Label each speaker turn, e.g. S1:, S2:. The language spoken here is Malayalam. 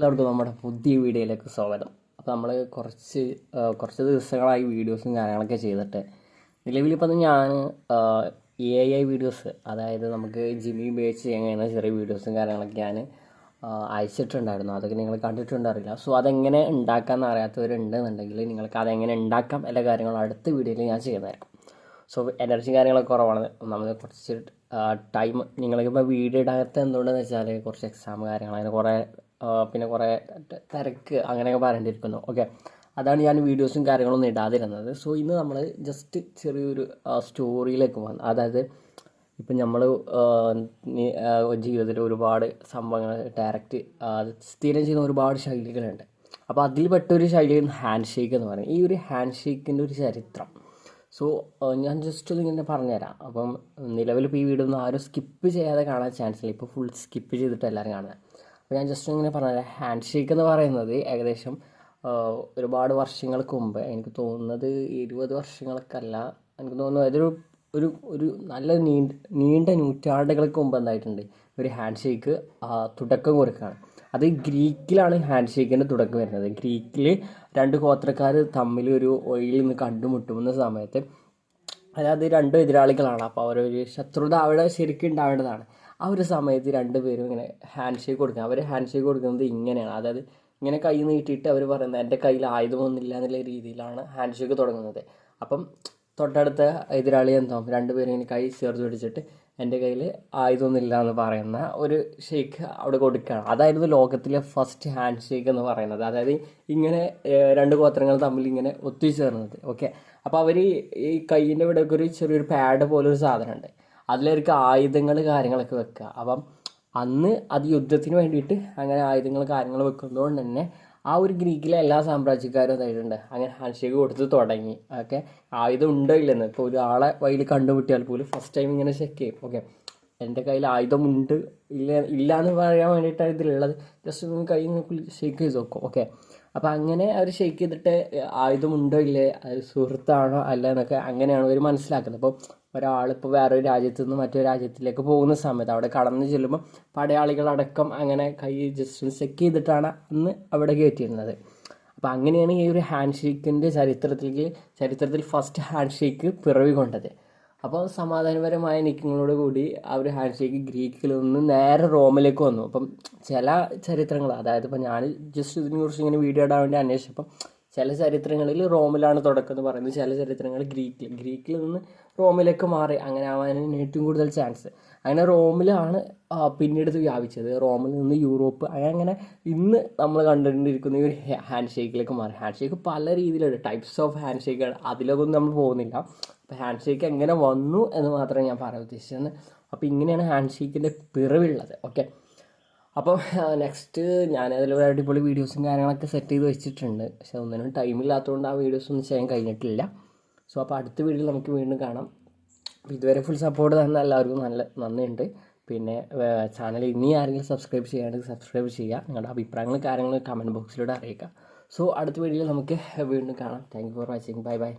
S1: എല്ലാവർക്കും നമ്മുടെ പുതിയ വീഡിയോയിലേക്ക് സ്വാഗതം. അപ്പോൾ നമ്മൾ കുറച്ച് കുറച്ച് ദിവസങ്ങളായി വീഡിയോസും കാര്യങ്ങളൊക്കെ ചെയ്തിട്ട് നിലവിലിപ്പോൾ ഞാൻ എ ഐ വീഡിയോസ് അതായത് നമുക്ക് ജിമ്മി ഉപയോഗിച്ച് ചെയ്യാൻ കഴിയുന്ന ചെറിയ വീഡിയോസും കാര്യങ്ങളൊക്കെ ഞാൻ അയച്ചിട്ടുണ്ടായിരുന്നു. അതൊക്കെ നിങ്ങൾ കണ്ടിട്ടുണ്ടറിയില്ല സോ അതെങ്ങനെ ഉണ്ടാക്കാമെന്ന് അറിയാത്തവരുണ്ടെന്നുണ്ടെങ്കിൽ നിങ്ങൾക്ക് അതെങ്ങനെ ഉണ്ടാക്കാം എല്ലാ കാര്യങ്ങളും അടുത്ത വീഡിയോയിൽ ഞാൻ ചെയ്യുന്നതായിരിക്കും. സോ എനർജി കാര്യങ്ങളൊക്കെ കുറവാണ്. നമ്മൾ കുറച്ച് ടൈം നിങ്ങൾക്കിപ്പോൾ വീഡിയോ ഇടാത്ത എന്തുകൊണ്ടെന്ന് വെച്ചാൽ കുറച്ച് എക്സാം കാര്യങ്ങൾ അങ്ങനെ കുറേ പിന്നെ കുറേ തിരക്ക് അങ്ങനെയൊക്കെ പറയേണ്ടിയിരിക്കുന്നു. ഓക്കെ അതാണ് ഞാൻ വീഡിയോസും കാര്യങ്ങളൊന്നും ഇടാതിരുന്നത്. സോ ഇന്ന് നമ്മൾ ജസ്റ്റ് ചെറിയൊരു സ്റ്റോറിയിലേക്ക് വന്നു അതായത് ഇപ്പം നമ്മൾ ജീവിതത്തിൽ ഒരുപാട് സംഭവങ്ങൾ ഡയറക്റ്റ് സ്ഥിരം ചെയ്യുന്ന ഒരുപാട് ശൈലികളുണ്ട്. അപ്പോൾ അതിൽ പെട്ടൊരു ശൈലിയാണ് ഹാൻഡ് ഷേക്ക് എന്ന് പറയുന്നത് ഈ ഒരു ഹാൻഡ് ഷേക്കിന്റെ ഒരു ചരിത്രം. സോ ഞാൻ ജസ്റ്റ് ഒന്ന് ഇങ്ങനെ പറഞ്ഞുതരാം. അപ്പം നിലവിൽ ഇപ്പോൾ ഈ വീഡിയോ ഒന്നും ആരും സ്കിപ്പ് ചെയ്യാതെ കാണാൻ ചാൻസ് ഇല്ല. ഇപ്പോൾ ഫുൾ സ്കിപ്പ് ചെയ്തിട്ട് എല്ലാവരും കാണുന്നത് അപ്പോൾ ഞാൻ ജസ്റ്റ് ഇങ്ങനെ പറഞ്ഞാൽ ഹാൻഡ് ഷേക്ക് എന്ന് പറയുന്നത് ഏകദേശം ഒരുപാട് വർഷങ്ങൾക്ക് മുമ്പ്. എനിക്ക് തോന്നുന്നത് ഇരുപത് വർഷങ്ങൾക്കല്ല. എനിക്ക് തോന്നുന്നു അതൊരു ഒരു ഒരു നല്ല നീണ്ട നീണ്ട നൂറ്റാണ്ടുകൾക്ക് മുമ്പ് എന്തായിട്ടുണ്ട്. ഒരു ഹാൻഡ് ഷേക്ക് തുടക്കം കൊടുക്കുകയാണ്. അത് ഗ്രീക്കിലാണ് ഹാൻഡ് ഷേക്കിന്റെ തുടക്കം വരുന്നത്. ഗ്രീക്കിൽ രണ്ട് ഗോത്രക്കാർ തമ്മിൽ ഒരു ഒയിൽ നിന്ന് കണ്ടുമുട്ടുന്ന സമയത്ത് അതായത് രണ്ട് എതിരാളികളാണ്. അപ്പോൾ അവരൊരു ശത്രുത അവിടെ ശരിക്കും ഉണ്ടാവേണ്ടതാണ്. ആ ഒരു സമയത്ത് രണ്ടുപേരും ഇങ്ങനെ ഹാൻഡ് ഷേക്ക് കൊടുക്കുക അവർ ഹാൻഡ് ഷേക്ക് കൊടുക്കുന്നത് ഇങ്ങനെയാണ്. അതായത് ഇങ്ങനെ കൈ നീട്ടിയിട്ട് അവർ പറയുന്നത് എന്റെ കയ്യിൽ ആയുധമൊന്നുമില്ല എന്നുള്ള രീതിയിലാണ് ഹാൻഡ് ഷേക്ക് തുടങ്ങുന്നത്. അപ്പം തൊട്ടടുത്ത എതിരാളി എന്താവും രണ്ടുപേരും ഇങ്ങനെ കൈ ചേർത്ത് പിടിച്ചിട്ട് എന്റെ കയ്യിൽ ആയുധമൊന്നുമില്ല എന്ന് പറയുന്ന ഒരു ഷേക്ക് അവിടെ കൊടുക്കുകയാണ്. അതായിരുന്നു ലോകത്തിലെ ഫസ്റ്റ് ഹാൻഡ് ഷേക്ക് എന്ന് പറയുന്നത്. അതായത് ഇങ്ങനെ രണ്ട് ഗോത്രങ്ങൾ തമ്മിൽ ഇങ്ങനെ ഒത്തുചേർന്നത്. ഓക്കെ അപ്പോൾ അവർ ഈ കയ്യിന്റെ ഇവിടെയൊക്കെ ഒരു ചെറിയൊരു പാഡ് പോലെ ഒരു സാധനമുണ്ട്. അതിലവർക്ക് ആയുധങ്ങൾ കാര്യങ്ങളൊക്കെ വെക്കുക. അപ്പം അന്ന് അത് യുദ്ധത്തിന് വേണ്ടിയിട്ട് അങ്ങനെ ആയുധങ്ങൾ കാര്യങ്ങൾ വെക്കുന്നതുകൊണ്ട് തന്നെ ആ ഒരു ഗ്രീക്കിലെ എല്ലാ സാമ്രാജ്യക്കാരും എന്തായിട്ടുണ്ട് അങ്ങനെ ഹാൻഡ്ഷേക്ക് കൊടുത്ത് തുടങ്ങി. ഓക്കെ ആയുധം ഉണ്ടോ ഇല്ലെന്ന് ഇപ്പോൾ ഒരാളെ വഴിയിൽ കണ്ടുമുട്ടിയാൽ പോലും ഫസ്റ്റ് ടൈം ഇങ്ങനെ ചെക്ക് ചെയ്യും. ഓക്കെ എന്റെ കയ്യിൽ ആയുധമുണ്ട്. ഇല്ല ഇല്ല എന്ന് പറയാൻ വേണ്ടിയിട്ടാണ് ഇതിലുള്ളത്. ജസ്റ്റ് ഒന്ന് കൈ ഷേക്ക് ചെയ്ത് നോക്കും. ഓക്കെ അപ്പോൾ അങ്ങനെ അവർ ഷേക്ക് ചെയ്തിട്ട് ആയുധമുണ്ടോ ഇല്ലേ? സുഹൃത്താണോ അല്ല എന്നൊക്കെ അങ്ങനെയാണ് അവർ മനസ്സിലാക്കുന്നത്. അപ്പോൾ ഒരാളിപ്പോൾ വേറൊരു രാജ്യത്തു നിന്ന് മറ്റൊരു രാജ്യത്തിലേക്ക് പോകുന്ന സമയത്ത് അവിടെ കടന്നു ചെല്ലുമ്പോൾ പടയാളികളടക്കം അങ്ങനെ കൈ ജസ്റ്റ് ഒന്ന് ചെക്ക് ചെയ്തിട്ടാണ് അന്ന് അവിടെ കയറ്റിയിരുന്നത് അപ്പോൾ അങ്ങനെയാണ് ഈ ഒരു ഹാൻഡ് ഷേക്കിന്റെ ചരിത്രത്തിലേക്ക് ചരിത്രത്തിൽ ഫസ്റ്റ് ഹാൻഡ് ഷേക്ക് പിറവി കൊണ്ടത് അപ്പോൾ സമാധാനപരമായ നീക്കങ്ങളോട് കൂടി ആ ഒരു ഹാൻഡ് ഷേക്ക് ഗ്രീക്കിൽ നിന്ന് നേരെ റോമിലേക്ക് വന്നു. അപ്പം ചില ചരിത്രങ്ങൾ അതായത് ഇപ്പം ഞാൻ ജസ്റ്റ് ഇതിനെക്കുറിച്ച് ഇങ്ങനെ വീഡിയോ ഇടാൻ വേണ്ടി അന്വേഷിച്ചപ്പം ചില ചരിത്രങ്ങളിൽ റോമിലാണ് തുടക്കം എന്ന് പറയുന്നത് ചില ചരിത്രങ്ങൾ ഗ്രീക്കിൽ ഗ്രീക്കിൽ നിന്ന് റോമിലേക്ക് മാറി അങ്ങനെ ആവാനാണ് ഏറ്റവും കൂടുതൽ ചാൻസ് അങ്ങനെ റോമിലാണ് പിന്നീട് വ്യാപിച്ചത്. റോമിൽ നിന്ന് യൂറോപ്പ് അങ്ങനെ ഇന്ന് നമ്മൾ കണ്ടുകൊണ്ടിരിക്കുന്ന ഈ ഒരു ഹാൻഡ് ഷേക്കിലേക്ക് മാറി. ഹാൻഡ് ഷേക്ക് പല രീതിയിലുണ്ട് ടൈപ്സ് ഓഫ് ഹാൻഡ് ഷേക്കുകൾ അതിലൊന്നും നമ്മൾ പോകുന്നില്ല. അപ്പോൾ ഹാൻഡ് ഷേക്ക് എങ്ങനെ വന്നു എന്ന് മാത്രമേ ഞാൻ പറയാൻ ഉദ്ദേശിച്ചത്. അപ്പോൾ ഇങ്ങനെയാണ് ഹാൻഡ് ഷേക്കിന്റെ പിറവുള്ളത് ഓക്കെ അപ്പോൾ നെക്സ്റ്റ് ഞാൻ അതിലൊരു അടിപൊളി വീഡിയോസും കാര്യങ്ങളൊക്കെ സെറ്റ് ചെയ്ത് വെച്ചിട്ടുണ്ട്. പക്ഷെ ഒന്നിനും ടൈമില്ലാത്തതുകൊണ്ട് ആ വീഡിയോസ് ഒന്നും ചെയ്യാൻ കഴിഞ്ഞിട്ടില്ല. സോ അപ്പോൾ അടുത്ത വീഡിയോയിൽ നമുക്ക് വീണ്ടും കാണാം. ഇതുവരെ ഫുൾ സപ്പോർട്ട് തന്ന എല്ലാവർക്കും നല്ല നന്ദിയുണ്ട്. പിന്നെ ചാനൽ ഇനി ആരെങ്കിലും സബ്സ്ക്രൈബ് ചെയ്യാണെങ്കിൽ സബ്സ്ക്രൈബ് ചെയ്യുക. നിങ്ങളുടെ അഭിപ്രായങ്ങളും കാര്യങ്ങളും കമന്റ് ബോക്സിലൂടെ അറിയിക്കുക. സോ അടുത്ത വീഡിയോയിൽ നമുക്ക് വീണ്ടും കാണാം. Thank you for watching bye bye